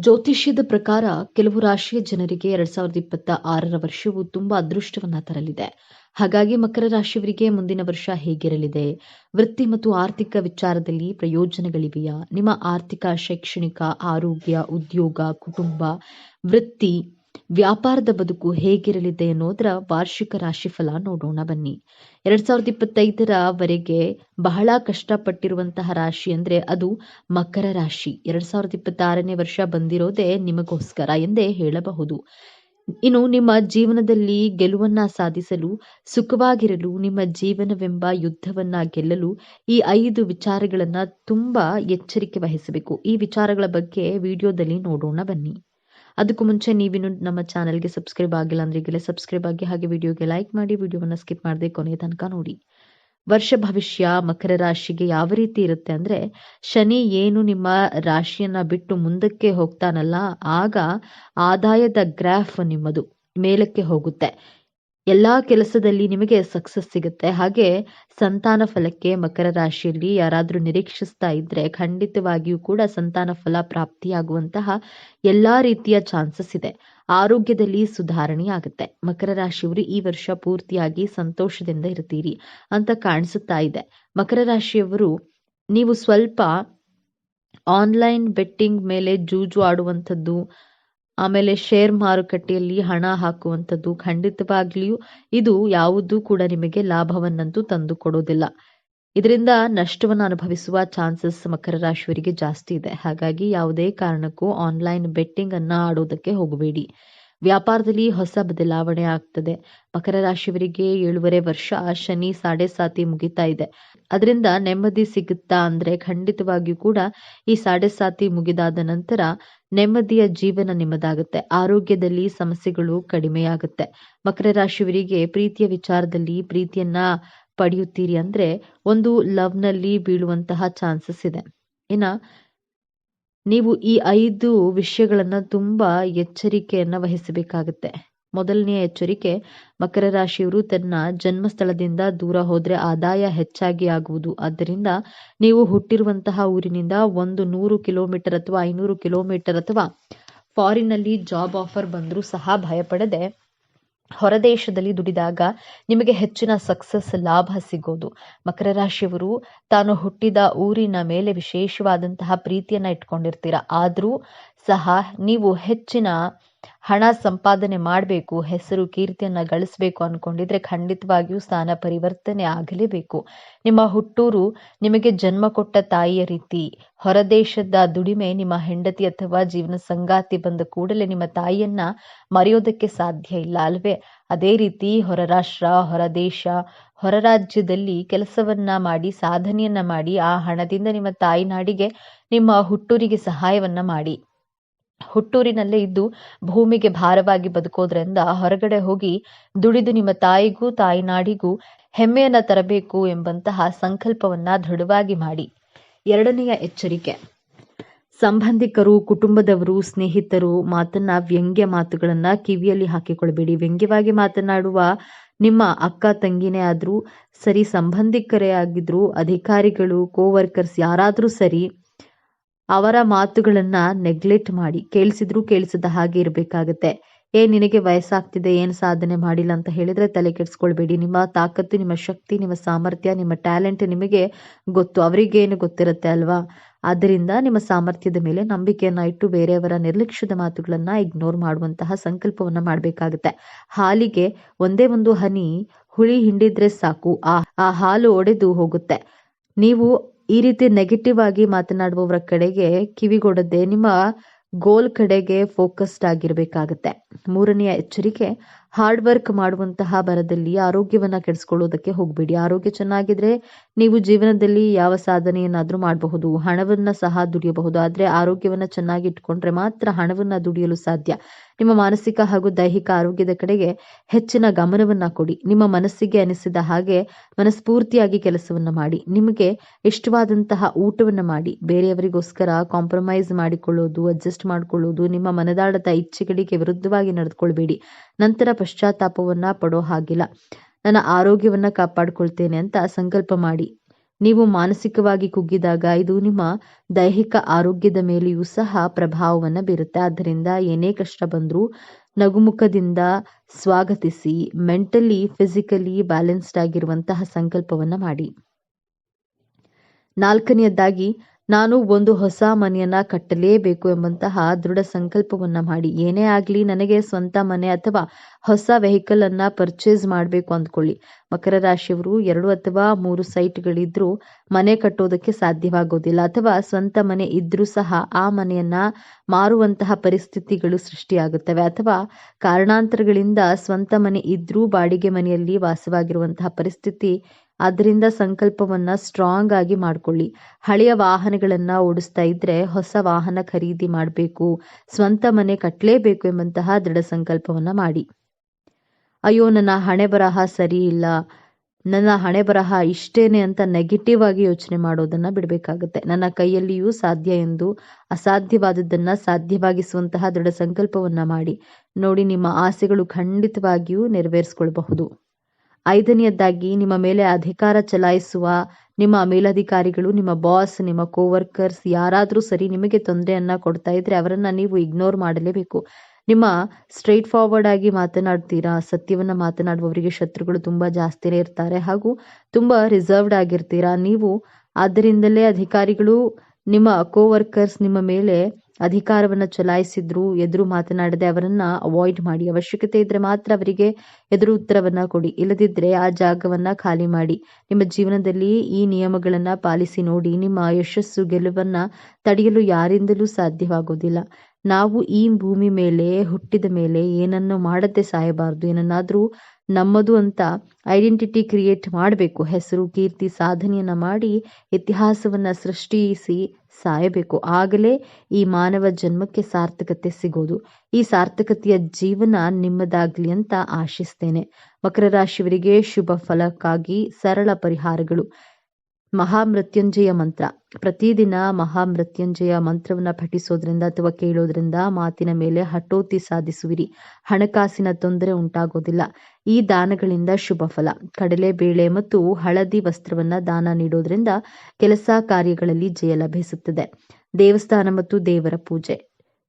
ಜ್ಯೋತಿಷ್ಯದ ಪ್ರಕಾರ ಕೆಲವು ರಾಶಿಯ ಜನರಿಗೆ ಎರಡ್ ಸಾವಿರದ ಇಪ್ಪತ್ತ ಆರರ ವರ್ಷವು ತುಂಬಾ ಅದೃಷ್ಟವನ್ನ ತರಲಿದೆ. ಹಾಗಾಗಿ ಮಕರ ರಾಶಿಯವರಿಗೆ ಮುಂದಿನ ವರ್ಷ ಹೇಗಿರಲಿದೆ? ವೃತ್ತಿ ಮತ್ತು ಆರ್ಥಿಕ ವಿಚಾರದಲ್ಲಿ ಪ್ರಯೋಜನಗಳಿವೆಯಾ? ನಿಮ್ಮ ಆರ್ಥಿಕ, ಶೈಕ್ಷಣಿಕ, ಆರೋಗ್ಯ, ಉದ್ಯೋಗ, ಕುಟುಂಬ, ವೃತ್ತಿ ವ್ಯಾಪಾರದ ಬದುಕು ಹೇಗಿರಲಿದೆ ಅನ್ನೋದರ ವಾರ್ಷಿಕ ರಾಶಿಫಲ ನೋಡೋಣ ಬನ್ನಿ. ಎರಡ್ ಸಾವಿರದ ಇಪ್ಪತ್ತೈದರವರೆಗೆ ಬಹಳ ಕಷ್ಟಪಟ್ಟಿರುವಂತಹ ರಾಶಿ ಅಂದ್ರೆ ಅದು ಮಕರ ರಾಶಿ. ಎರಡ್ ಸಾವಿರದ ಇಪ್ಪತ್ತಾರನೇ ವರ್ಷ ಬಂದಿರೋದೇ ನಿಮಗೋಸ್ಕರ ಎಂದೇ ಹೇಳಬಹುದು. ಇನ್ನು ನಿಮ್ಮ ಜೀವನದಲ್ಲಿ ಗೆಲುವನ್ನ ಸಾಧಿಸಲು, ಸುಖವಾಗಿರಲು, ನಿಮ್ಮ ಜೀವನವೆಂಬ ಯುದ್ಧವನ್ನ ಗೆಲ್ಲಲು ಈ ಐದು ವಿಚಾರಗಳನ್ನ ತುಂಬಾ ಎಚ್ಚರಿಕೆ ವಹಿಸಬೇಕು. ಈ ವಿಚಾರಗಳ ಬಗ್ಗೆ ವಿಡಿಯೋದಲ್ಲಿ ನೋಡೋಣ ಬನ್ನಿ. ಅದಕ್ಕೂ ಮುಂಚೆ ನೀವಿನ್ನು ನಮ್ಮ ಚಾನಲ್ಗೆ ಸಬ್ಸ್ಕ್ರೈಬ್ ಆಗಿಲ್ಲ ಅಂದ್ರೆ ಈಗಲೇ ಸಬ್ಸ್ಕ್ರೈಬ್ ಆಗಿ ಹಾಗೆ ವಿಡಿಯೋಗೆ ಲೈಕ್ ಮಾಡಿ, ವಿಡಿಯೋವನ್ನ ಸ್ಕಿಪ್ ಮಾಡದೆ ಕೊನೆಯ ತನಕ ನೋಡಿ. ವರ್ಷ ಭವಿಷ್ಯ, ಮಕರ ರಾಶಿಗೆ ಯಾವ ರೀತಿ ಇರುತ್ತೆ ಅಂದ್ರೆ, ಶನಿ ಏನು ನಿಮ್ಮ ರಾಶಿಯನ್ನ ಬಿಟ್ಟು ಮುಂದಕ್ಕೆ ಹೋಗ್ತಾನಲ್ಲ, ಆಗ ಆದಾಯದ ಗ್ರಾಫ್ ನಿಮ್ಮದು, ಮೇಲಕ್ಕೆ ಹೋಗುತ್ತೆ. ಎಲ್ಲಾ ಕೆಲಸದಲ್ಲಿ ನಿಮಗೆ ಸಕ್ಸಸ್ ಸಿಗುತ್ತೆ. ಹಾಗೆ ಸಂತಾನ ಫಲಕ್ಕೆ ಮಕರ ರಾಶಿಯಲ್ಲಿ ಯಾರಾದರೂ ನಿರೀಕ್ಷಿಸ್ತಾ ಇದ್ರೆ ಖಂಡಿತವಾಗಿಯೂ ಕೂಡ ಸಂತಾನ ಫಲ ಪ್ರಾಪ್ತಿಯಾಗುವಂತಹ ಎಲ್ಲಾ ರೀತಿಯ ಚಾನ್ಸಸ್ ಇದೆ. ಆರೋಗ್ಯದಲ್ಲಿ ಸುಧಾರಣೆ ಆಗುತ್ತೆ. ಮಕರ ರಾಶಿಯವರು ಈ ವರ್ಷ ಪೂರ್ತಿಯಾಗಿ ಸಂತೋಷದಿಂದ ಇರ್ತೀರಿ ಅಂತ ಕಾಣಿಸುತ್ತಾ ಇದೆ. ಮಕರ ರಾಶಿಯವರು ನೀವು ಸ್ವಲ್ಪ ಆನ್ಲೈನ್ ಬೆಟ್ಟಿಂಗ್ ಮೇಲೆ ಜೂಜು ಆಡುವಂಥದ್ದು ಆಮೇಲೆ ಶೇರ್ ಮಾರುಕಟ್ಟೆಯಲ್ಲಿ ಹಣ ಹಾಕುವಂಥದ್ದು ಖಂಡಿತವಾಗ್ಲಿಯೂ ಇದು ಯಾವುದೂ ಕೂಡ ನಿಮಗೆ ಲಾಭವನ್ನಂತೂ ತಂದು ಕೊಡೋದಿಲ್ಲ ಇದರಿಂದ ನಷ್ಟವನ್ನು ಅನುಭವಿಸುವ ಚಾನ್ಸಸ್ ಮಕರ ರಾಶಿಯವರಿಗೆ ಜಾಸ್ತಿ ಇದೆ. ಹಾಗಾಗಿ ಯಾವುದೇ ಕಾರಣಕ್ಕೂ ಆನ್ಲೈನ್ ಬೆಟ್ಟಿಂಗ್ ಅನ್ನ ಆಡೋದಕ್ಕೆ ಹೋಗಬೇಡಿ. ವ್ಯಾಪಾರದಲ್ಲಿ ಹೊಸ ಬದಲಾವಣೆ ಆಗ್ತದೆ. ಮಕರ ರಾಶಿಯವರಿಗೆ ಏಳುವರೆ ವರ್ಷ, ಶನಿ, ಸಾಡೆ ಸಾತಿ ಮುಗಿತಾ ಇದೆ. ಅದರಿಂದ ನೆಮ್ಮದಿ ಸಿಗುತ್ತಾ ಅಂದ್ರೆ ಖಂಡಿತವಾಗಿಯೂ ಕೂಡ ಈ ಸಾಡೆ ಸಾತಿ ಮುಗಿದಾದ ನಂತರ ನೆಮ್ಮದಿಯ ಜೀವನ ನಿಮ್ಮದಾಗುತ್ತೆ. ಆರೋಗ್ಯದಲ್ಲಿ ಸಮಸ್ಯೆಗಳು ಕಡಿಮೆಯಾಗುತ್ತೆ. ಮಕರ ರಾಶಿಯವರಿಗೆ ಪ್ರೀತಿಯ ವಿಚಾರದಲ್ಲಿ ಪ್ರೀತಿಯನ್ನ ಪಡೆಯುತ್ತೀರಿ ಅಂದ್ರೆ ಒಂದು ಲವ್ನಲ್ಲಿ ಬೀಳುವಂತಹ ಚಾನ್ಸಸ್ ಇದೆ. ಇನ್ನ ನೀವು ಈ ಐದು ವಿಷಯಗಳನ್ನ ತುಂಬಾ ಎಚ್ಚರಿಕೆಯನ್ನ ವಹಿಸಬೇಕಾಗುತ್ತೆ. ಮೊದಲನೆಯ ಎಚ್ಚರಿಕೆ, ಮಕರ ರಾಶಿಯವರು ತನ್ನ ಜನ್ಮಸ್ಥಳದಿಂದ ದೂರ ಹೋದ್ರೆ ಆದಾಯ ಹೆಚ್ಚಾಗಿ ಆಗುವುದು. ಆದ್ದರಿಂದ ನೀವು ಹುಟ್ಟಿರುವಂತಹ ಊರಿನಿಂದ ಒಂದು ನೂರು ಕಿಲೋಮೀಟರ್ ಅಥವಾ ಐನೂರು ಕಿಲೋಮೀಟರ್ ಅಥವಾ ಫಾರಿನ್ನಲ್ಲಿ ಜಾಬ್ ಆಫರ್ ಬಂದರೂ ಸಹ ಭಯಪಡದೆ ಹೊರದೇಶದಲ್ಲಿ ದುಡಿದಾಗ ನಿಮಗೆ ಹೆಚ್ಚಿನ ಸಕ್ಸಸ್ ಲಾಭ ಸಿಗೋದು. ಮಕರ ರಾಶಿಯವರು ತಾನು ಹುಟ್ಟಿದ ಊರಿನ ಮೇಲೆ ವಿಶೇಷವಾದಂತಹ ಪ್ರೀತಿಯನ್ನ ಇಟ್ಕೊಂಡಿರ್ತೀರ. ಆದರೂ ಸಹ ನೀವು ಹೆಚ್ಚಿನ ಹಣ ಸಂಪಾದನೆ ಮಾಡಬೇಕು, ಹೆಸರು ಕೀರ್ತಿಯನ್ನ ಗಳಿಸಬೇಕು ಅನ್ಕೊಂಡಿದ್ರೆ ಖಂಡಿತವಾಗಿಯೂ ಸ್ಥಾನ ಪರಿವರ್ತನೆ ಆಗಲೇಬೇಕು. ನಿಮ್ಮ ಹುಟ್ಟೂರು ನಿಮಗೆ ಜನ್ಮ ಕೊಟ್ಟ ತಾಯಿಯ ರೀತಿ, ಹೊರದೇಶದ ದುಡಿಮೆ ನಿಮ್ಮ ಹೆಂಡತಿ ಅಥವಾ ಜೀವನ ಸಂಗಾತಿ ಬಂದ ಕೂಡಲೇ ನಿಮ್ಮ ತಾಯಿಯನ್ನ ಮರೆಯೋದಕ್ಕೆ ಸಾಧ್ಯ ಇಲ್ಲ ಅಲ್ವೇ? ಅದೇ ರೀತಿ ಹೊರ ರಾಷ್ಟ್ರ ಹೊರದೇಶ ಹೊರ ರಾಜ್ಯದಲ್ಲಿ ಕೆಲಸವನ್ನ ಮಾಡಿ, ಸಾಧನೆಯನ್ನ ಮಾಡಿ, ಆ ಹಣದಿಂದ ನಿಮ್ಮ ತಾಯಿ ನಾಡಿಗೆ ನಿಮ್ಮ ಹುಟ್ಟೂರಿಗೆ ಸಹಾಯವನ್ನ ಮಾಡಿ. ಹುಟ್ಟೂರಿನಲ್ಲೇ ಇದ್ದು ಭೂಮಿಗೆ ಭಾರವಾಗಿ ಬದುಕೋದ್ರಿಂದ ಹೊರಗಡೆ ಹೋಗಿ ದುಡಿದು ನಿಮ್ಮ ತಾಯಿಗೂ ತಾಯಿನಾಡಿಗೂ ಹೆಮ್ಮೆಯನ್ನ ತರಬೇಕು ಎಂಬಂತಹ ಸಂಕಲ್ಪವನ್ನ ದೃಢವಾಗಿ ಮಾಡಿ. ಎರಡನೆಯ ಎಚ್ಚರಿಕೆ. ಸಂಬಂಧಿಕರು, ಕುಟುಂಬದವರು, ಸ್ನೇಹಿತರು ಮಾತನ್ನ ವ್ಯಂಗ್ಯ ಮಾತುಗಳನ್ನ ಕಿವಿಯಲ್ಲಿ ಹಾಕಿಕೊಳ್ಬೇಡಿ. ವ್ಯಂಗ್ಯವಾಗಿ ಮಾತನಾಡುವ ನಿಮ್ಮ ಅಕ್ಕ, ತಂಗಿನೇ ಆದ್ರೂ ಸರಿ, ಸಂಬಂಧಿಕರೇ ಆಗಿದ್ರು, ಅಧಿಕಾರಿಗಳು ಕೋವರ್ಕರ್ಸ್ ಯಾರಾದ್ರೂ ಸರಿ ಅವರ ಮಾತುಗಳನ್ನ ನೆಗ್ಲೆಕ್ಟ್ ಮಾಡಿ, ಕೇಳಿಸಿದ್ರು ಕೇಳಿಸದ ಹಾಗೆ ಇರಬೇಕಾಗತ್ತೆ. ಏ, ನಿನಗೆ ವಯಸ್ಸಾಗ್ತಿದೆ, ಏನು ಸಾಧನೆ ಮಾಡಿಲ್ಲ ಅಂತ ಹೇಳಿದ್ರೆ ತಲೆ ಕೆಡಿಸ್ಕೊಳ್ಬೇಡಿ. ನಿಮ್ಮ ತಾಕತ್ತು, ನಿಮ್ಮ ಶಕ್ತಿ, ನಿಮ್ಮ ಸಾಮರ್ಥ್ಯ, ನಿಮ್ಮ ಟ್ಯಾಲೆಂಟ್ ನಿಮಗೆ ಗೊತ್ತು. ಅವರಿಗೇನು ಗೊತ್ತಿರುತ್ತೆ ಅಲ್ವಾ? ಆದ್ದರಿಂದ ನಿಮ್ಮ ಸಾಮರ್ಥ್ಯದ ಮೇಲೆ ನಂಬಿಕೆಯನ್ನ ಇಟ್ಟು ಬೇರೆಯವರ ನಿರ್ಲಕ್ಷ್ಯದ ಮಾತುಗಳನ್ನ ಇಗ್ನೋರ್ ಮಾಡುವಂತಹ ಸಂಕಲ್ಪವನ್ನ ಮಾಡಬೇಕಾಗುತ್ತೆ. ಹಾಲಿಗೆ ಒಂದೇ ಒಂದು ಹನಿ ಹುಳಿ ಹಿಂಡಿದ್ರೆ ಸಾಕು. ಆ ಆ ಹಾಲು ಒಡೆದು ಹೋಗುತ್ತೆ. ನೀವು ಈ ರೀತಿ ನೆಗೆಟಿವ್ ಆಗಿ ಮಾತನಾಡುವವರ ಕಡೆಗೆ ಕಿವಿಗೊಡದೆ ನಿಮ್ಮ ಗೋಲ್ ಕಡೆಗೆ ಫೋಕಸ್ಡ್ ಆಗಿರಬೇಕಾಗತ್ತೆ. ಮೂರನೆಯ ಎಚ್ಚರಿಕೆ ಹಾರ್ಡ್ ವರ್ಕ್ ಮಾಡುವಂತಹ ಬರದಲ್ಲಿ ಆರೋಗ್ಯವನ್ನ ಕೆಡಿಸ್ಕೊಳ್ಳೋದಕ್ಕೆ ಹೋಗಬೇಡಿ. ಆರೋಗ್ಯ ಚೆನ್ನಾಗಿದ್ರೆ ನೀವು ಜೀವನದಲ್ಲಿ ಯಾವ ಸಾಧನೆಯನ್ನಾದ್ರೂ ಮಾಡಬಹುದು. ಹಣವನ್ನ ಸಹ ದುಡಿಯಬಹುದು. ಆದ್ರೆ ಆರೋಗ್ಯವನ್ನ ಚೆನ್ನಾಗಿ ಇಟ್ಕೊಂಡ್ರೆ ಮಾತ್ರ ಹಣವನ್ನ ದುಡಿಯಲು ಸಾಧ್ಯ. ನಿಮ್ಮ ಮಾನಸಿಕ ಹಾಗೂ ದೈಹಿಕ ಆರೋಗ್ಯದ ಕಡೆಗೆ ಹೆಚ್ಚಿನ ಗಮನವನ್ನ ಕೊಡಿ. ನಿಮ್ಮ ಮನಸ್ಸಿಗೆ ಅನಿಸಿದ ಹಾಗೆ ಮನಸ್ಫೂರ್ತಿಯಾಗಿ ಕೆಲಸವನ್ನ ಮಾಡಿ. ನಿಮಗೆ ಇಷ್ಟವಾದಂತಹ ಊಟವನ್ನ ಮಾಡಿ. ಬೇರೆಯವರಿಗೋಸ್ಕರ ಕಾಂಪ್ರಮೈಸ್ ಮಾಡಿಕೊಳ್ಳೋದು ಅಡ್ಜಸ್ಟ್ ಮಾಡಿಕೊಳ್ಳೋದು, ನಿಮ್ಮ ಮನದಾಳದ ಇಚ್ಛೆಗಳಿಗೆ ವಿರುದ್ಧವಾಗಿ ನಡೆದುಕೊಳ್ಬೇಡಿ. ನಂತರ ಪಶ್ಚಾತ್ತಾಪವನ್ನ ಪಡೋ ಹಾಗಿಲ್ಲ. ನನ್ನ ಆರೋಗ್ಯವನ್ನ ಕಾಪಾಡ್ಕೊಳ್ತೇನೆ ಅಂತ ಸಂಕಲ್ಪ ಮಾಡಿ. ನೀವು ಮಾನಸಿಕವಾಗಿ ಕುಗ್ಗಿದಾಗ ಇದು ನಿಮ್ಮ ದೈಹಿಕ ಆರೋಗ್ಯದ ಮೇಲೆಯೂ ಸಹ ಪ್ರಭಾವವನ್ನು ಬೀರುತ್ತೆ. ಆದ್ದರಿಂದ ಏನೇ ಕಷ್ಟ ಬಂದರೂ ನಗುಮುಖದಿಂದ ಸ್ವಾಗತಿಸಿ, ಮೆಂಟಲಿ, ಫಿಸಿಕಲಿ ಬ್ಯಾಲೆನ್ಸ್ಡ್ ಆಗಿರುವಂತಹ ಸಂಕಲ್ಪವನ್ನು ಮಾಡಿ. ನಾಲ್ಕನೆಯದಾಗಿ ನಾನು ಒಂದು ಹೊಸ ಮನೆಯನ್ನ ಕಟ್ಟಲೇಬೇಕು ಎಂಬಂತಹ ದೃಢ ಸಂಕಲ್ಪವನ್ನ ಮಾಡಿ. ಏನೇ ಆಗಲಿ ನನಗೆ ಸ್ವಂತ ಮನೆ ಅಥವಾ ಹೊಸ ವೆಹಿಕಲ್ ಅನ್ನ ಪರ್ಚೇಸ್ ಮಾಡಬೇಕು ಅಂದ್ಕೊಳ್ಳಿ. ಮಕರ ರಾಶಿಯವರು ಎರಡು ಅಥವಾ ಮೂರು ಸೈಟ್ಗಳಿದ್ರೂ ಮನೆ ಕಟ್ಟೋದಕ್ಕೆ ಸಾಧ್ಯವಾಗೋದಿಲ್ಲ. ಅಥವಾ ಸ್ವಂತ ಮನೆ ಇದ್ರೂ ಸಹ ಆ ಮನೆಯನ್ನ ಮಾರುವಂತಹ ಪರಿಸ್ಥಿತಿಗಳು ಸೃಷ್ಟಿಯಾಗುತ್ತವೆ. ಅಥವಾ ಕಾರಣಾಂತರಗಳಿಂದ ಸ್ವಂತ ಮನೆ ಇದ್ರೂ ಬಾಡಿಗೆ ಮನೆಯಲ್ಲಿ ವಾಸವಾಗಿರುವಂತಹ ಪರಿಸ್ಥಿತಿ ಅದರಿಂದ ಸಂಕಲ್ಪವನ್ನ ಸ್ಟ್ರಾಂಗ್ ಆಗಿ ಮಾಡ್ಕೊಳ್ಳಿ. ಹಳೆಯ ವಾಹನಗಳನ್ನ ಓಡಿಸ್ತಾ ಇದ್ರೆ ಹೊಸ ವಾಹನ ಖರೀದಿ ಮಾಡಬೇಕು, ಸ್ವಂತ ಮನೆ ಕಟ್ಟಲೇಬೇಕು ಎಂಬಂತಹ ದೃಢ ಸಂಕಲ್ಪವನ್ನ ಮಾಡಿ. ಅಯ್ಯೋ, ನನ್ನ ಹಣೆ ಬರಹ ಸರಿ ಇಲ್ಲ. ನನ್ನ ಹಣೆ ಬರಹ ಇಷ್ಟೇನೆ ಅಂತ ನೆಗೆಟಿವ್ ಆಗಿ ಯೋಚನೆ ಮಾಡೋದನ್ನ ಬಿಡಬೇಕಾಗುತ್ತೆ. ನನ್ನ ಕೈಯಲ್ಲಿಯೂ ಸಾಧ್ಯ ಎಂದು, ಅಸಾಧ್ಯವಾದದ್ದನ್ನ ಸಾಧ್ಯವಾಗಿಸುವಂತಹ ದೃಢ ಸಂಕಲ್ಪವನ್ನ ಮಾಡಿ. ನೋಡಿ, ನಿಮ್ಮ ಆಸೆಗಳು ಖಂಡಿತವಾಗಿಯೂ ನೆರವೇರಿಸಿಕೊಳ್ಳಬಹುದು ಐದನೆಯದಾಗಿ ನಿಮ್ಮ ಮೇಲೆ ಅಧಿಕಾರ ಚಲಾಯಿಸುವ ನಿಮ್ಮ ಮೇಲಧಿಕಾರಿಗಳು, ನಿಮ್ಮ ಬಾಸ್ ನಿಮ್ಮ ಕೋವರ್ಕರ್ಸ್ ಯಾರಾದರೂ ಸರಿ ನಿಮಗೆ ತೊಂದರೆಯನ್ನ ಕೊಡ್ತಾ ಇದ್ರೆ ಅವರನ್ನ ನೀವು ಇಗ್ನೋರ್ ಮಾಡಲೇಬೇಕು. ನಿಮ್ಮ ಸ್ಟ್ರೈಟ್ ಫಾರ್ವರ್ಡ್ ಆಗಿ ಮಾತನಾಡ್ತೀರಾ, ಸತ್ಯವನ್ನ ಮಾತನಾಡುವವರಿಗೆ ಶತ್ರುಗಳು ತುಂಬಾ ಜಾಸ್ತಿನೇ ಇರ್ತಾರೆ ಹಾಗೂ ತುಂಬಾ ರಿಸರ್ವ್ಡ್ ಆಗಿರ್ತೀರಾ, ನೀವು ಆದ್ದರಿಂದಲೇ ಅಧಿಕಾರಿಗಳು, ನಿಮ್ಮ ಕೋವರ್ಕರ್ಸ್ ನಿಮ್ಮ ಮೇಲೆ ಅಧಿಕಾರವನ್ನ ಚಲಾಯಿಸಿದ್ರು, ಎದುರು ಮಾತನಾಡದೆ ಅವರನ್ನ ಅವಾಯ್ಡ್ ಮಾಡಿ ಅವಶ್ಯಕತೆ ಇದ್ರೆ ಮಾತ್ರ ಅವರಿಗೆ ಎದುರು ಉತ್ತರವನ್ನ ಕೊಡಿ. ಇಲ್ಲದಿದ್ರೆ ಆ ಜಾಗವನ್ನ ಖಾಲಿ ಮಾಡಿ. ನಿಮ್ಮ ಜೀವನದಲ್ಲಿ ಈ ನಿಯಮಗಳನ್ನ ಪಾಲಿಸಿ ನೋಡಿ, ನಿಮ್ಮ ಯಶಸ್ಸು ಗೆಲುವನ್ನ ತಡೆಯಲು ಯಾರಿಂದಲೂ ಸಾಧ್ಯವಾಗುವುದಿಲ್ಲ ನಾವು ಈ ಭೂಮಿ ಮೇಲೆ, ಹುಟ್ಟಿದ ಮೇಲೆ ಏನನ್ನು ಮಾಡದೆ ಸಾಯಬಾರದು. ಏನನ್ನಾದ್ರೂ ನಮ್ಮದು ಅಂತ ಐಡೆಂಟಿಟಿ ಕ್ರಿಯೇಟ್ ಮಾಡಬೇಕು, ಹೆಸರು, ಕೀರ್ತಿ, ಸಾಧನೆಯನ್ನ ಮಾಡಿ ಇತಿಹಾಸವನ್ನ ಸೃಷ್ಟಿಸಿ ಸಾಯಬೇಕು. ಆಗಲೇ ಈ ಮಾನವ ಜನ್ಮಕ್ಕೆ ಸಾರ್ಥಕತೆ ಸಿಗೋದು. ಈ ಸಾರ್ಥಕತೆಯ ಜೀವನ ನಿಮ್ಮದಾಗ್ಲಿ ಅಂತ ಆಶಿಸ್ತೇನೆ. ಮಕರ ರಾಶಿಯವರಿಗೆ ಶುಭ ಫಲಕ್ಕಾಗಿ ಸರಳ ಪರಿಹಾರಗಳು. ಮಹಾಮೃತ್ಯುಂಜಯ ಮಂತ್ರ. ಪ್ರತಿದಿನ ಮಹಾಮೃತ್ಯುಂಜಯ ಮಂತ್ರವನ್ನ ಪಠಿಸೋದ್ರಿಂದ ಅಥವಾ ಕೇಳೋದ್ರಿಂದ ಮಾತಿನ ಮೇಲೆ ಹಠೋತಿ ಸಾಧಿಸುವಿರಿ. ಹಣಕಾಸಿನ ತೊಂದರೆ ಉಂಟಾಗೋದಿಲ್ಲ. ಈ ದಾನಗಳಿಂದ ಶುಭ ಫಲ. ಕಡಲೆಬೇಳೆ ಮತ್ತು ಹಳದಿ ವಸ್ತ್ರವನ್ನ ದಾನ ನೀಡೋದ್ರಿಂದ ಕೆಲಸ ಕಾರ್ಯಗಳಲ್ಲಿ ಜಯ ಲಭಿಸುತ್ತದೆ. ದೇವಸ್ಥಾನ ಮತ್ತು ದೇವರ ಪೂಜೆ.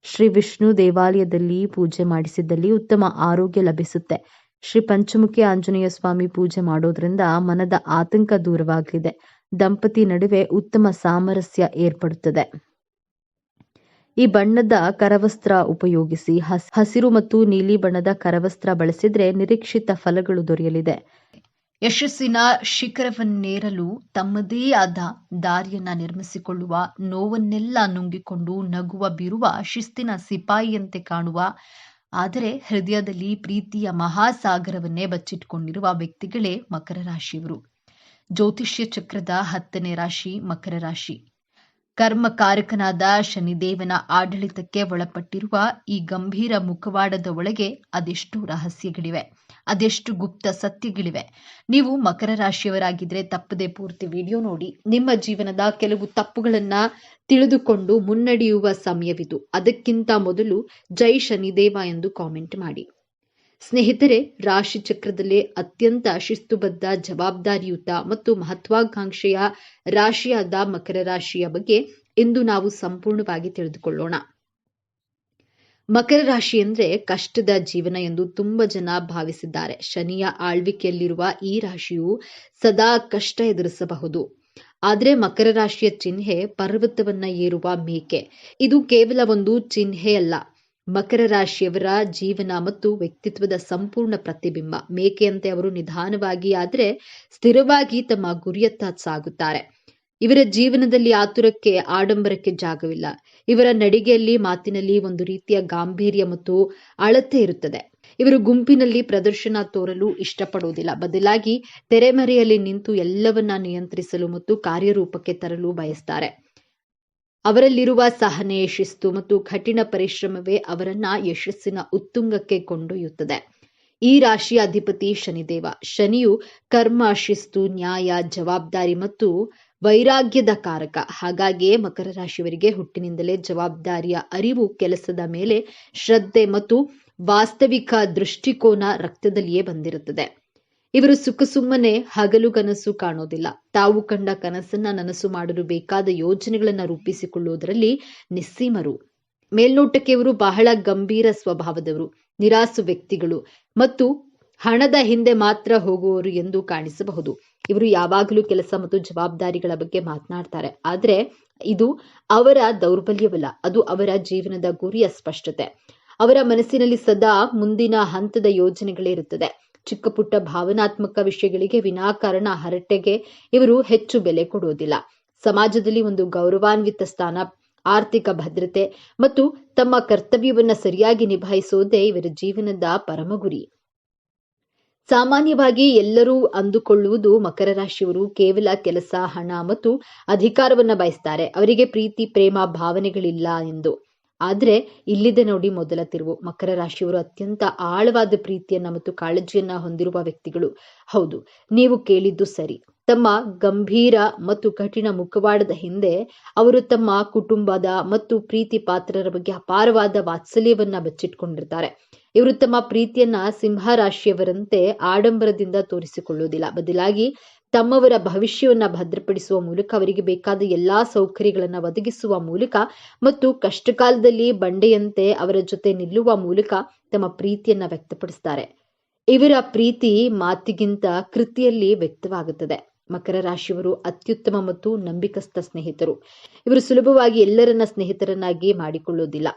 ಶ್ರೀ ವಿಷ್ಣು ದೇವಾಲಯದಲ್ಲಿ ಪೂಜೆ ಮಾಡಿಸಿದ್ದಲ್ಲಿ ಉತ್ತಮ ಆರೋಗ್ಯ ಲಭಿಸುತ್ತೆ. ಶ್ರೀ ಪಂಚಮುಖಿ ಆಂಜನೇಯ ಸ್ವಾಮಿ ಪೂಜೆ ಮಾಡೋದ್ರಿಂದ ಮನದ ಆತಂಕ ದೂರವಾಗಲಿದೆ. ದಂಪತಿ ನಡುವೆ ಉತ್ತಮ ಸಾಮರಸ್ಯ ಏರ್ಪಡುತ್ತದೆ. ಈ ಬಣ್ಣದ ಕರವಸ್ತ್ರ ಉಪಯೋಗಿಸಿ ಹಸ್- ಹಸಿರು ಮತ್ತು ನೀಲಿ ಬಣ್ಣದ ಕರವಸ್ತ್ರ ಬಳಸಿದ್ರೆ ನಿರೀಕ್ಷಿತ ಫಲಗಳು ದೊರೆಯಲಿದೆ. ಯಶಸ್ಸಿನ ಶಿಖರವನ್ನೇರಲು ತಮ್ಮದೇ ಆದ ದಾರಿಯನ್ನ ನಿರ್ಮಿಸಿಕೊಳ್ಳುವ ನೋವನ್ನೆಲ್ಲ ನುಂಗಿಕೊಂಡು ನಗುವ ಬಿರುವ ಶಿಸ್ತಿನ ಸಿಪಾಯಿಯಂತೆ ಕಾಣುವ, ಆದರೆ ಹೃದಯದಲ್ಲಿ ಪ್ರೀತಿಯ ಮಹಾಸಾಗರವನ್ನೇ ಬಚ್ಚಿಟ್ಕೊಂಡಿರುವ ವ್ಯಕ್ತಿಗಳೇ ಮಕರ ರಾಶಿಯವರು. ಜ್ಯೋತಿಷ್ಯ ಚಕ್ರದ ಹತ್ತನೇ ರಾಶಿ, ಮಕರ ರಾಶಿ. ಕರ್ಮಕಾರಕನಾದ ಶನಿದೇವನ ಆಡಳಿತಕ್ಕೆ ಒಳಪಟ್ಟಿರುವ ಈ ಗಂಭೀರ ಮುಖವಾಡದ ಒಳಗೆ ಅದೆಷ್ಟು ರಹಸ್ಯಗಳಿವೆ. ಅದೆಷ್ಟು ಗುಪ್ತ ಸತ್ಯಗಳಿವೆ. ನೀವು ಮಕರ ರಾಶಿಯವರಾಗಿದ್ರೆ ತಪ್ಪದೆ ಪೂರ್ತಿ ವಿಡಿಯೋ ನೋಡಿ. ನಿಮ್ಮ ಜೀವನದ ಕೆಲವು ತಪ್ಪುಗಳನ್ನ ತಿಳಿದುಕೊಂಡು ಮುನ್ನಡೆಯುವ ಸಮಯವಿದು. ಅದಕ್ಕಿಂತ ಮೊದಲು ಜೈ ಶನಿದೇವ ಎಂದು ಕಾಮೆಂಟ್ ಮಾಡಿ. ಸ್ನೇಹಿತರೆ, ರಾಶಿ ಚಕ್ರದಲ್ಲೇ ಅತ್ಯಂತ ಶಿಸ್ತುಬದ್ಧ, ಜವಾಬ್ದಾರಿಯುತ ಮತ್ತು ಮಹತ್ವಾಕಾಂಕ್ಷೆಯ ರಾಶಿಯಾದ ಮಕರ ರಾಶಿಯ ಬಗ್ಗೆ ಇಂದು ನಾವು ಸಂಪೂರ್ಣವಾಗಿ ತಿಳಿದುಕೊಳ್ಳೋಣ. ಮಕರ ರಾಶಿ ಅಂದ್ರೆ ಕಷ್ಟದ ಜೀವನ ಎಂದು ತುಂಬ ಜನ ಭಾವಿಸಿದ್ದಾರೆ. ಶನಿಯ ಆಳ್ವಿಕೆಯಲ್ಲಿರುವ ಈ ರಾಶಿಯು ಸದಾ ಕಷ್ಟ ಎದುರಿಸಬಹುದು. ಆದರೆ ಮಕರ ರಾಶಿಯ ಚಿಹ್ನೆ ಪರ್ವತವನ್ನ ಏರುವ ಮೇಕೆ. ಇದು ಕೇವಲ ಒಂದು ಚಿಹ್ನೆಯಲ್ಲ ಮಕರ ರಾಶಿಯವರ ಜೀವನ ಮತ್ತು ವ್ಯಕ್ತಿತ್ವದ ಸಂಪೂರ್ಣ ಪ್ರತಿಬಿಂಬ. ಮೇಕೆಯಂತೆ ಅವರು ನಿಧಾನವಾಗಿ ಆದರೆ ಸ್ಥಿರವಾಗಿ ತಮ್ಮ ಗುರಿಯತ್ತ ಸಾಗುತ್ತಾರೆ. ಇವರ ಜೀವನದಲ್ಲಿ ಆತುರಕ್ಕೆ, ಆಡಂಬರಕ್ಕೆ ಜಾಗವಿಲ್ಲ. ಇವರ ನಡಿಗೆಯಲ್ಲಿ, ಮಾತಿನಲ್ಲಿ ಒಂದು ರೀತಿಯ ಗಾಂಭೀರ್ಯ ಮತ್ತು ಅಳತೆ ಇರುತ್ತದೆ. ಇವರು ಗುಂಪಿನಲ್ಲಿ ಪ್ರದರ್ಶನ ತೋರಲು ಇಷ್ಟಪಡುವುದಿಲ್ಲ. ಬದಲಾಗಿ ತೆರೆಮರೆಯಲ್ಲಿ ನಿಂತು ಎಲ್ಲವನ್ನ ನಿಯಂತ್ರಿಸಲು ಮತ್ತು ಕಾರ್ಯರೂಪಕ್ಕೆ ತರಲು ಬಯಸ್ತಾರೆ. ಅವರಲ್ಲಿರುವ ಸಹನೆ, ಶಿಸ್ತು ಮತ್ತು ಕಠಿಣ ಪರಿಶ್ರಮವೇ ಅವರನ್ನ ಯಶಸ್ಸಿನ ಉತ್ತುಂಗಕ್ಕೆ ಕೊಂಡೊಯ್ಯುತ್ತದೆ. ಈ ರಾಶಿಯ ಅಧಿಪತಿ ಶನಿದೇವ. ಶನಿಯು ಕರ್ಮ, ಶಿಸ್ತು, ನ್ಯಾಯ, ಜವಾಬ್ದಾರಿ ಮತ್ತು ವೈರಾಗ್ಯದ ಕಾರಕ. ಹಾಗಾಗಿಯೇ ಮಕರ ರಾಶಿಯವರಿಗೆ ಹುಟ್ಟಿನಿಂದಲೇ ಜವಾಬ್ದಾರಿಯ ಅರಿವು ಕೆಲಸದ ಮೇಲೆ ಶ್ರದ್ಧೆ ಮತ್ತು ವಾಸ್ತವಿಕ ದೃಷ್ಟಿಕೋನ ರಕ್ತದಲ್ಲಿಯೇ ಬಂದಿರುತ್ತದೆ. ಇವರು ಸುಖ ಸುಮ್ಮನೆ, ಹಗಲು ಕನಸು ಕಾಣೋದಿಲ್ಲ. ತಾವು ಕಂಡ ಕನಸನ್ನ ನನಸು ಮಾಡಲು ಬೇಕಾದ ಯೋಜನೆಗಳನ್ನ ರೂಪಿಸಿಕೊಳ್ಳುವುದರಲ್ಲಿ ನಿಸ್ಸೀಮರು. ಮೇಲ್ನೋಟಕ್ಕೆ ಇವರು ಬಹಳ ಗಂಭೀರ ಸ್ವಭಾವದವರು, ನಿರಾಸು ವ್ಯಕ್ತಿಗಳು ಮತ್ತು ಹಣದ ಹಿಂದೆ ಮಾತ್ರ ಹೋಗುವವರು ಎಂದು ಕಾಣಿಸಬಹುದು. ಇವರು ಯಾವಾಗಲೂ ಕೆಲಸ ಮತ್ತು ಜವಾಬ್ದಾರಿಗಳ ಬಗ್ಗೆ ಮಾತನಾಡ್ತಾರೆ. ಆದ್ರೆ ಇದು ಅವರ ದೌರ್ಬಲ್ಯವಲ್ಲ, ಅದು ಅವರ ಜೀವನದ ಗುರಿಯ ಸ್ಪಷ್ಟತೆ. ಅವರ ಮನಸ್ಸಿನಲ್ಲಿ ಸದಾ ಮುಂದಿನ ಹಂತದ ಯೋಜನೆಗಳೇ ಇರುತ್ತದೆ. ಚಿಕ್ಕ ಪುಟ್ಟ ಭಾವನಾತ್ಮಕ ವಿಷಯಗಳಿಗೆ ವಿನಾಕಾರಣ ಹರಟೆಗೆ ಇವರು ಹೆಚ್ಚು ಬೆಲೆ ಕೊಡುವುದಿಲ್ಲ. ಸಮಾಜದಲ್ಲಿ ಒಂದು ಗೌರವಾನ್ವಿತ ಸ್ಥಾನ, ಆರ್ಥಿಕ ಭದ್ರತೆ ಮತ್ತು ತಮ್ಮ ಕರ್ತವ್ಯವನ್ನ ಸರಿಯಾಗಿ ನಿಭಾಯಿಸುವುದೇ ಇವರ ಜೀವನದ ಪರಮ ಗುರಿ. ಸಾಮಾನ್ಯವಾಗಿ ಎಲ್ಲರೂ ಅಂದುಕೊಳ್ಳುವುದು ಮಕರ ರಾಶಿಯವರು ಕೇವಲ ಕೆಲಸ, ಹಣ ಮತ್ತು ಅಧಿಕಾರವನ್ನ ಬಯಸ್ತಾರೆ. ಅವರಿಗೆ ಪ್ರೀತಿ, ಪ್ರೇಮ, ಭಾವನೆಗಳಿಲ್ಲ ಎಂದು. ಆದ್ರೆ ಇಲ್ಲಿದೆ ನೋಡಿ ಮೊದಲ ತಿರುವು. ಮಕರ ರಾಶಿಯವರು ಅತ್ಯಂತ ಆಳವಾದ ಪ್ರೀತಿಯನ್ನ ಮತ್ತು ಕಾಳಜಿಯನ್ನ ಹೊಂದಿರುವ ವ್ಯಕ್ತಿಗಳು. ಹೌದು, ನೀವು ಕೇಳಿದ್ದು ಸರಿ. ತಮ್ಮ ಗಂಭೀರ ಮತ್ತು ಕಠಿಣ ಮುಖವಾಡದ ಹಿಂದೆ ಅವರು ತಮ್ಮ ಕುಟುಂಬದ ಮತ್ತು ಪ್ರೀತಿ ಪಾತ್ರರ ಬಗ್ಗೆ ಅಪಾರವಾದ ವಾತ್ಸಲ್ಯವನ್ನ ಬಚ್ಚಿಟ್ಕೊಂಡಿರ್ತಾರೆ. ಇವರು ತಮ್ಮ ಪ್ರೀತಿಯನ್ನ ಸಿಂಹ ರಾಶಿಯವರಂತೆ ಆಡಂಬರದಿಂದ ತೋರಿಸಿಕೊಳ್ಳುವುದಿಲ್ಲ. ಬದಲಾಗಿ ತಮ್ಮವರ ಭವಿಷ್ಯವನ್ನು ಭದ್ರಪಡಿಸುವ ಮೂಲಕ ಅವರಿಗೆ ಬೇಕಾದ ಎಲ್ಲಾ ಸೌಕರ್ಯಗಳನ್ನ ಒದಗಿಸುವ ಮೂಲಕ ಮತ್ತು ಕಷ್ಟಕಾಲದಲ್ಲಿ ಬಂಡೆಯಂತೆ ಅವರ ಜೊತೆ ನಿಲ್ಲುವ ಮೂಲಕ ತಮ್ಮ ಪ್ರೀತಿಯನ್ನು ವ್ಯಕ್ತಪಡಿಸ್ತಾರೆ. ಇವರ ಪ್ರೀತಿ ಮಾತಿಗಿಂತ ಕೃತಿಯಲ್ಲಿ ವ್ಯಕ್ತವಾಗುತ್ತದೆ. ಮಕರ ರಾಶಿಯವರು ಅತ್ಯುತ್ತಮ ಮತ್ತು ನಂಬಿಕಸ್ಥ ಸ್ನೇಹಿತರು. ಇವರು ಸುಲಭವಾಗಿ ಎಲ್ಲರನ್ನ ಸ್ನೇಹಿತರನ್ನಾಗಿ ಮಾಡಿಕೊಳ್ಳುವುದಿಲ್ಲ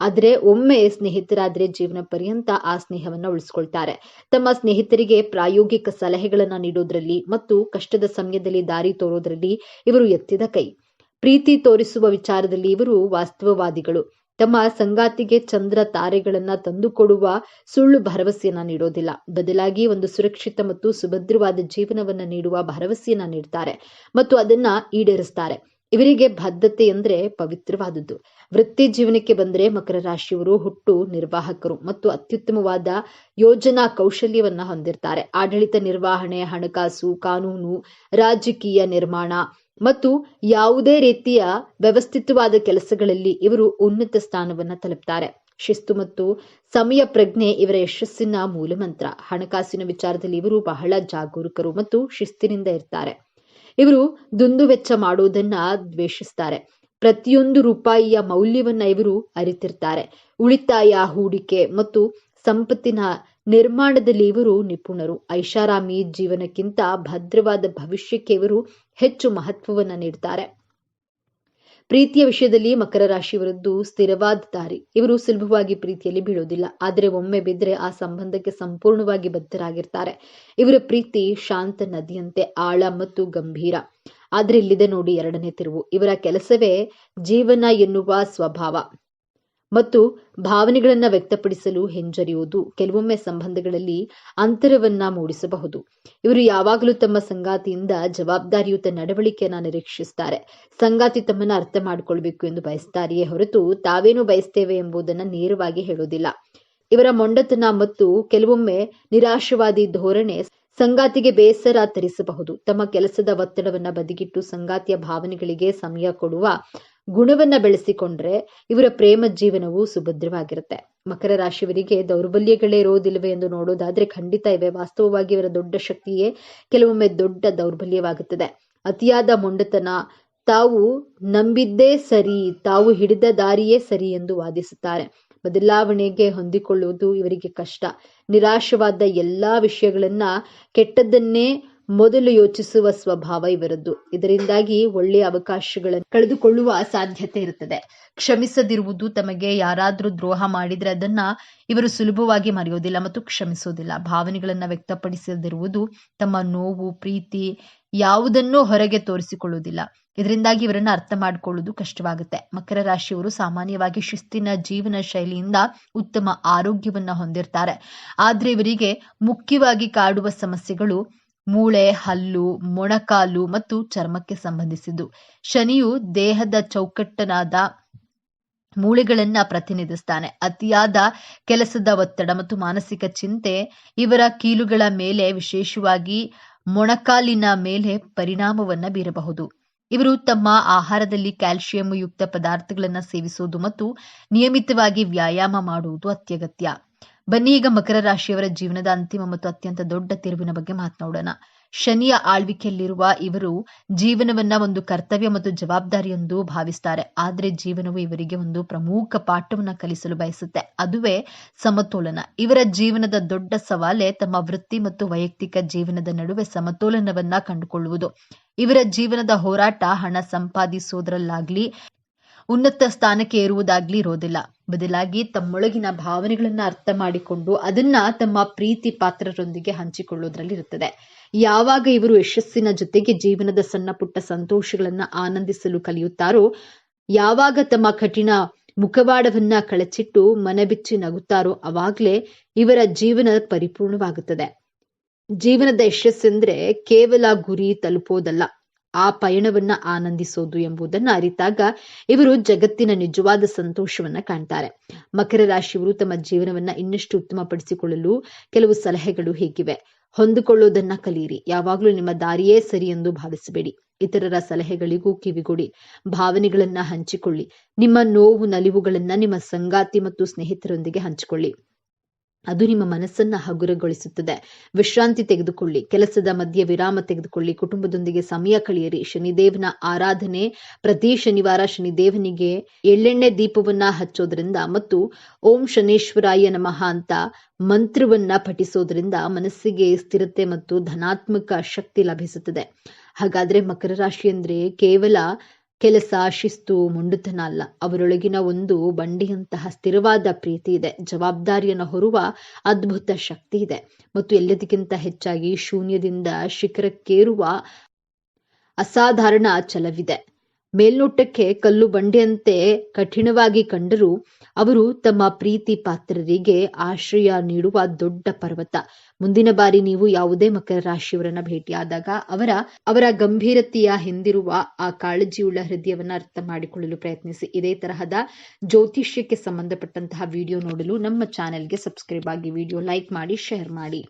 ಆದ್ರೆ ಒಮ್ಮೆ ಸ್ನೇಹಿತರಾದ್ರೆ ಜೀವನ ಪರ್ಯಂತ ಆ ಸ್ನೇಹವನ್ನು ಉಳಿಸ್ಕೊಳ್ತಾರೆ. ತಮ್ಮ ಸ್ನೇಹಿತರಿಗೆ ಪ್ರಾಯೋಗಿಕ ಸಲಹೆಗಳನ್ನ ನೀಡೋದ್ರಲ್ಲಿ ಮತ್ತು ಕಷ್ಟದ ಸಮಯದಲ್ಲಿ ದಾರಿ ತೋರೋದ್ರಲ್ಲಿ ಇವರು ಎತ್ತಿದ ಕೈ. ಪ್ರೀತಿ ತೋರಿಸುವ ವಿಚಾರದಲ್ಲಿ ಇವರು ವಾಸ್ತವವಾದಿಗಳು. ತಮ್ಮ ಸಂಗಾತಿಗೆ ಚಂದ್ರ ತಾರೆಗಳನ್ನ ತಂದುಕೊಡುವ ಸುಳ್ಳು ಭರವಸೆಯನ್ನ ನೀಡೋದಿಲ್ಲ. ಬದಲಾಗಿ ಒಂದು ಸುರಕ್ಷಿತ ಮತ್ತು ಸುಭದ್ರವಾದ ಜೀವನವನ್ನ ನೀಡುವ ಭರವಸೆಯನ್ನ ನೀಡ್ತಾರೆ ಮತ್ತು ಅದನ್ನ ಈಡೇರಿಸ್ತಾರೆ. ಇವರಿಗೆ ಬದ್ಧತೆ ಅಂದ್ರೆ ಪವಿತ್ರವಾದದ್ದು. ವೃತ್ತಿ ಜೀವನಕ್ಕೆ ಬಂದರೆ ಮಕರ ರಾಶಿಯವರು ಹುಟ್ಟು ನಿರ್ವಾಹಕರು ಮತ್ತು ಅತ್ಯುತ್ತಮವಾದ ಯೋಜನಾ ಕೌಶಲ್ಯವನ್ನ ಹೊಂದಿರ್ತಾರೆ. ಆಡಳಿತ ನಿರ್ವಹಣೆ, ಹಣಕಾಸು, ಕಾನೂನು, ರಾಜಕೀಯ ನಿರ್ಮಾಣ ಮತ್ತು ಯಾವುದೇ ರೀತಿಯ ವ್ಯವಸ್ಥಿತವಾದ ಕೆಲಸಗಳಲ್ಲಿ ಇವರು ಉನ್ನತ ಸ್ಥಾನವನ್ನ ತಲುಪ್ತಾರೆ. ಶಿಸ್ತು ಮತ್ತು ಸಮಯ ಪ್ರಜ್ಞೆ ಇವರ ಯಶಸ್ಸಿನ ಮೂಲಮಂತ್ರ. ಹಣಕಾಸಿನ ವಿಚಾರದಲ್ಲಿ ಇವರು ಬಹಳ ಜಾಗರೂಕರು ಮತ್ತು ಶಿಸ್ತಿನಿಂದ ಇರ್ತಾರೆ. ಇವರು ದುಂದು ವೆಚ್ಚ ಮಾಡುವುದನ್ನ ದ್ವೇಷಿಸ್ತಾರೆ. ಪ್ರತಿಯೊಂದು ರೂಪಾಯಿಯ ಮೌಲ್ಯವನ್ನ ಇವರು ಅರಿತಿರ್ತಾರೆ. ಉಳಿತಾಯ ಹೂಡಿಕೆ ಮತ್ತು ಸಂಪತ್ತಿನ ನಿರ್ಮಾಣದಲ್ಲಿ ಇವರು ನಿಪುಣರು. ಐಷಾರಾಮಿ ಜೀವನಕ್ಕಿಂತ ಭದ್ರವಾದ ಭವಿಷ್ಯಕ್ಕೆ ಇವರು ಹೆಚ್ಚು ಮಹತ್ವವನ್ನ ನೀಡ್ತಾರೆ. ಪ್ರೀತಿಯ ವಿಷಯದಲ್ಲಿ ಮಕರ ರಾಶಿಯವರದ್ದು ಸ್ಥಿರವಾದ ದಾರಿ. ಇವರು ಸುಲಭವಾಗಿ ಪ್ರೀತಿಯಲ್ಲಿ ಬೀಳೋದಿಲ್ಲ. ಆದರೆ ಒಮ್ಮೆ ಬಿದ್ದರೆ ಆ ಸಂಬಂಧಕ್ಕೆ ಸಂಪೂರ್ಣವಾಗಿ ಬದ್ಧರಾಗಿರ್ತಾರೆ. ಇವರ ಪ್ರೀತಿ ಶಾಂತ ನದಿಯಂತೆ ಆಳ ಮತ್ತು ಗಂಭೀರ. ಆದ್ರೆ ಇಲ್ಲಿದೆ ನೋಡಿ ಎರಡನೇ ತಿರುವು. ಇವರ ಕೆಲಸವೇ ಜೀವನ ಎನ್ನುವ ಸ್ವಭಾವ. ಮತ್ತು ಭಾವನೆಗಳನ್ನ ವ್ಯಕ್ತಪಡಿಸಲು ಹಿಂಜರಿಯುವುದು. ಕೆಲವೊಮ್ಮೆ ಸಂಬಂಧಗಳಲ್ಲಿ ಅಂತರವನ್ನ ಮೂಡಿಸಬಹುದು. ಇವರು ಯಾವಾಗಲೂ ತಮ್ಮ ಸಂಗಾತಿಯಿಂದ ಜವಾಬ್ದಾರಿಯುತ ನಡವಳಿಕೆಯನ್ನ ನಿರೀಕ್ಷಿಸ್ತಾರೆ. ಸಂಗಾತಿ ತಮ್ಮನ್ನ ಅರ್ಥ ಮಾಡಿಕೊಳ್ಬೇಕು ಎಂದು ಬಯಸ್ತಾರೆಯೇ ಹೊರತು ತಾವೇನು ಬಯಸ್ತೇವೆ ಎಂಬುದನ್ನ ನೇರವಾಗಿ ಹೇಳೋದಿಲ್ಲ ಇವರ ಮೊಂಡತನ ಮತ್ತು ಕೆಲವೊಮ್ಮೆ ನಿರಾಶವಾದಿ ಧೋರಣೆ ಸಂಗಾತಿಗೆ ಬೇಸರ ತರಿಸಬಹುದು. ತಮ್ಮ ಕೆಲಸದ ಒತ್ತಡವನ್ನ ಬದಿಗಿಟ್ಟು ಸಂಗಾತಿಯ ಭಾವನೆಗಳಿಗೆ ಸಮಯ ಕೊಡುವ ಗುಣವನ್ನ ಬೆಳೆಸಿಕೊಂಡ್ರೆ ಇವರ ಪ್ರೇಮ ಜೀವನವು ಸುಭದ್ರವಾಗಿರುತ್ತೆ. ಮಕರ ರಾಶಿಯವರಿಗೆ ದೌರ್ಬಲ್ಯಗಳೇ ಇರೋದಿಲ್ವೇ ಎಂದು ನೋಡೋದಾದ್ರೆ ಖಂಡಿತ ಇವೆ. ವಾಸ್ತವವಾಗಿ ಇವರ ದೊಡ್ಡ ಶಕ್ತಿಯೇ ಕೆಲವೊಮ್ಮೆ ದೊಡ್ಡ ದೌರ್ಬಲ್ಯವಾಗುತ್ತದೆ. ಅತಿಯಾದ ಮೊಂಡತನ ತಾವು ನಂಬಿದ್ದೇ ಸರಿ, ತಾವು ಹಿಡಿದ ದಾರಿಯೇ ಸರಿ ಎಂದು ವಾದಿಸುತ್ತಾರೆ. ಬದಲಾವಣೆಗೆ ಹೊಂದಿಕೊಳ್ಳುವುದು ಇವರಿಗೆ ಕಷ್ಟ. ನಿರಾಶವಾದ ಎಲ್ಲಾ ವಿಷಯಗಳನ್ನು ಕೆಟ್ಟದ್ದನ್ನೇ ಮೊದಲು ಯೋಚಿಸುವ ಸ್ವಭಾವ ಇವರದ್ದು. ಇದರಿಂದಾಗಿ ಒಳ್ಳೆಯ ಅವಕಾಶಗಳನ್ನು ಕಳೆದುಕೊಳ್ಳುವ ಸಾಧ್ಯತೆ ಇರುತ್ತದೆ. ಕ್ಷಮಿಸದಿರುವುದು ತಮಗೆ ಯಾರಾದ್ರೂ ದ್ರೋಹ ಮಾಡಿದ್ರೆ ಅದನ್ನ ಇವರು ಸುಲಭವಾಗಿ ಮರೆಯೋದಿಲ್ಲ ಮತ್ತು ಕ್ಷಮಿಸೋದಿಲ್ಲ. ಭಾವನೆಗಳನ್ನ ವ್ಯಕ್ತಪಡಿಸದಿರುವುದು ತಮ್ಮ ನೋವು, ಪ್ರೀತಿ ಯಾವುದನ್ನೂ ಹೊರಗೆ ತೋರಿಸಿಕೊಳ್ಳುವುದಿಲ್ಲ. ಇದರಿಂದಾಗಿ ಇವರನ್ನ ಅರ್ಥ ಮಾಡಿಕೊಳ್ಳುವುದು ಕಷ್ಟವಾಗುತ್ತೆ. ಮಕರ ರಾಶಿಯವರು ಸಾಮಾನ್ಯವಾಗಿ ಶಿಸ್ತಿನ ಜೀವನ ಶೈಲಿಯಿಂದ ಉತ್ತಮ ಆರೋಗ್ಯವನ್ನ ಹೊಂದಿರ್ತಾರೆ. ಆದ್ರೆ ಇವರಿಗೆ ಮುಖ್ಯವಾಗಿ ಕಾಡುವ ಸಮಸ್ಯೆಗಳು ಮೂಳೆ, ಹಲ್ಲು, ಮೊಣಕಾಲು ಮತ್ತು ಚರ್ಮಕ್ಕೆ ಸಂಬಂಧಿಸಿದ್ದು. ಶನಿಯು ದೇಹದ ಚೌಕಟ್ಟನಾದ ಮೂಳೆಗಳನ್ನ ಪ್ರತಿನಿಧಿಸ್ತಾನೆ. ಅತಿಯಾದ ಕೆಲಸದ ಒತ್ತಡ ಮತ್ತು ಮಾನಸಿಕ ಚಿಂತೆ ಇವರ ಕೀಲುಗಳ ಮೇಲೆ ವಿಶೇಷವಾಗಿ ಮೊಣಕಾಲಿನ ಮೇಲೆ ಪರಿಣಾಮವನ್ನ ಬೀರಬಹುದು. ಇವರು ತಮ್ಮ ಆಹಾರದಲ್ಲಿ ಕ್ಯಾಲ್ಸಿಯಂ ಯುಕ್ತ ಪದಾರ್ಥಗಳನ್ನು ಸೇವಿಸುವುದು ಮತ್ತು ನಿಯಮಿತವಾಗಿ ವ್ಯಾಯಾಮ ಮಾಡುವುದು ಅತ್ಯಗತ್ಯ. ಬನ್ನಿ ಈಗ ಮಕರ ರಾಶಿಯವರ ಜೀವನದ ಅಂತಿಮ ಮತ್ತು ಅತ್ಯಂತ ದೊಡ್ಡ ತಿರುವಿನ ಬಗ್ಗೆ ಮಾತನಾಡೋಣ. ಶನಿಯ ಆಳ್ವಿಕೆಯಲ್ಲಿರುವ ಇವರು ಜೀವನವನ್ನ ಒಂದು ಕರ್ತವ್ಯ ಮತ್ತು ಜವಾಬ್ದಾರಿಯೆಂದು ಭಾವಿಸ್ತಾರೆ. ಆದ್ರೆ ಜೀವನವು ಇವರಿಗೆ ಒಂದು ಪ್ರಮುಖ ಪಾಠವನ್ನ ಕಲಿಸಲು ಬಯಸುತ್ತೆ. ಅದುವೇ ಸಮತೋಲನ. ಇವರ ಜೀವನದ ದೊಡ್ಡ ಸವಾಲೆ ತಮ್ಮ ವೃತ್ತಿ ಮತ್ತು ವೈಯಕ್ತಿಕ ಜೀವನದ ನಡುವೆ ಸಮತೋಲನವನ್ನ ಕಂಡುಕೊಳ್ಳುವುದು. ಇವರ ಜೀವನದ ಹೋರಾಟ ಹಣ ಸಂಪಾದಿಸೋದ್ರಲ್ಲಾಗ್ಲಿ ಉನ್ನತ ಸ್ಥಾನಕ್ಕೆ ಏರುವುದಾಗ್ಲಿ ಇರೋದಿಲ್ಲ. ಬದಲಾಗಿ ತಮ್ಮೊಳಗಿನ ಭಾವನೆಗಳನ್ನ ಅರ್ಥ ಮಾಡಿಕೊಂಡು ಅದನ್ನ ತಮ್ಮ ಪ್ರೀತಿ ಪಾತ್ರರೊಂದಿಗೆ ಹಂಚಿಕೊಳ್ಳೋದ್ರಲ್ಲಿ ಇರುತ್ತದೆ. ಯಾವಾಗ ಇವರು ಯಶಸ್ಸಿನ ಜೊತೆಗೆ ಜೀವನದ ಸಣ್ಣ ಪುಟ್ಟ ಸಂತೋಷಗಳನ್ನ ಆನಂದಿಸಲು ಕಲಿಯುತ್ತಾರೋ, ಯಾವಾಗ ತಮ್ಮ ಕಠಿಣ ಮುಖವಾಡವನ್ನ ಕಳಚಿಟ್ಟು ಮನಬಿಚ್ಚಿ ನಗುತ್ತಾರೋ ಅವಾಗ್ಲೇ ಇವರ ಜೀವನ ಪರಿಪೂರ್ಣವಾಗುತ್ತದೆ. ಜೀವನದ ಯಶಸ್ಸೆಂದ್ರೆ ಕೇವಲ ಗುರಿ ತಲುಪೋದಲ್ಲ. ಆ ಪಯಣವನ್ನ ಆನಂದಿಸೋದು ಎಂಬುದನ್ನ ಅರಿತಾಗ ಇವರು ಜಗತ್ತಿನ ನಿಜವಾದ ಸಂತೋಷವನ್ನ ಕಾಣ್ತಾರೆ. ಮಕರ ರಾಶಿಯವರು ತಮ್ಮ ಜೀವನವನ್ನ ಇನ್ನಷ್ಟು ಉತ್ತಮಪಡಿಸಿಕೊಳ್ಳಲು ಕೆಲವು ಸಲಹೆಗಳು ಹೇಗಿವೆ? ಹೊಂದಿಕೊಳ್ಳುವುದನ್ನ ಕಲಿಯಿರಿ ಯಾವಾಗಲೂ ನಿಮ್ಮ ದಾರಿಯೇ ಸರಿ ಎಂದು ಭಾವಿಸಬೇಡಿ. ಇತರರ ಸಲಹೆಗಳಿಗೂ ಕಿವಿಗೊಡಿ. ಭಾವನೆಗಳನ್ನ ಹಂಚಿಕೊಳ್ಳಿ. ನಿಮ್ಮ ನೋವು, ನಲಿವುಗಳನ್ನ ನಿಮ್ಮ ಸಂಗಾತಿ ಮತ್ತು ಸ್ನೇಹಿತರೊಂದಿಗೆ ಹಂಚಿಕೊಳ್ಳಿ. ಅದು ನಿಮ್ಮ ಮನಸ್ಸನ್ನ ಹಗುರಗೊಳಿಸುತ್ತದೆ. ವಿಶ್ರಾಂತಿ ತೆಗೆದುಕೊಳ್ಳಿ, ಕೆಲಸದ ಮಧ್ಯೆ ವಿರಾಮ ತೆಗೆದುಕೊಳ್ಳಿ, ಕುಟುಂಬದೊಂದಿಗೆ ಸಮಯ ಕಳೆಯಿರಿ. ಶನಿದೇವನ ಆರಾಧನೆ ಪ್ರತಿ ಶನಿವಾರ ಶನಿದೇವನಿಗೆ ಎಳ್ಳೆಣ್ಣೆ ದೀಪವನ್ನ ಹಚ್ಚೋದ್ರಿಂದ ಮತ್ತು ಓಂ ಶನೇಶ್ವರಾಯ ನಮಃ ಅಂತ ಮಂತ್ರವನ್ನ ಪಠಿಸೋದ್ರಿಂದ ಮನಸ್ಸಿಗೆ ಸ್ಥಿರತೆ ಮತ್ತು ಧನಾತ್ಮಕ ಶಕ್ತಿ ಲಭಿಸುತ್ತದೆ. ಹಾಗಾದ್ರೆ ಮಕರ ರಾಶಿ ಅಂದ್ರೆ ಕೇವಲ ಕೆಲಸ ಶಿಸ್ತು ಮೊಂಡುತನ ಅಲ್ಲ. ಅವರೊಳಗಿನ ಒಂದು ಬಂಡಿಯಂತಹ ಸ್ಥಿರವಾದ ಪ್ರೀತಿ ಇದೆ. ಜವಾಬ್ದಾರಿಯನ್ನು ಹೊರುವ ಅದ್ಭುತ ಶಕ್ತಿ ಇದೆ. ಮತ್ತು ಎಲ್ಲದಕ್ಕಿಂತ ಹೆಚ್ಚಾಗಿ ಶೂನ್ಯದಿಂದ ಶಿಖರಕ್ಕೇರುವ ಅಸಾಧಾರಣ ಛಲವಿದೆ. ಮೇಲ್ನೋಟಕ್ಕೆ ಕಲ್ಲು ಬಂಡೆಯಂತೆ ಕಠಿಣವಾಗಿ ಕಂಡರೂ ಅವರು ತಮ್ಮ ಪ್ರೀತಿ ಪಾತ್ರರಿಗೆ ಆಶ್ರಯ ನೀಡುವ ದೊಡ್ಡ ಪರ್ವತ. ಮುಂದಿನ ಬಾರಿ ನೀವು ಯಾವುದೇ ಮಕರ ರಾಶಿಯವರನ್ನ ಭೇಟಿಯಾದಾಗ ಅವರ ಅವರ ಗಂಭೀರತೆಯ ಹಿಂದಿರುವ ಆ ಕಾಳಜಿಯುಳ್ಳ ಹೃದಯವನ್ನ ಅರ್ಥ ಮಾಡಿಕೊಳ್ಳಲು ಪ್ರಯತ್ನಿಸಿ. ಇದೇ ತರಹದ ಜ್ಯೋತಿಷ್ಯಕ್ಕೆ ಸಂಬಂಧಪಟ್ಟಂತಹ ವಿಡಿಯೋ ನೋಡಲು ನಮ್ಮ ಚಾನೆಲ್ಗೆ ಸಬ್ಸ್ಕ್ರೈಬ್ ಆಗಿ ವಿಡಿಯೋ ಲೈಕ್ ಮಾಡಿ ಶೇರ್ ಮಾಡಿ.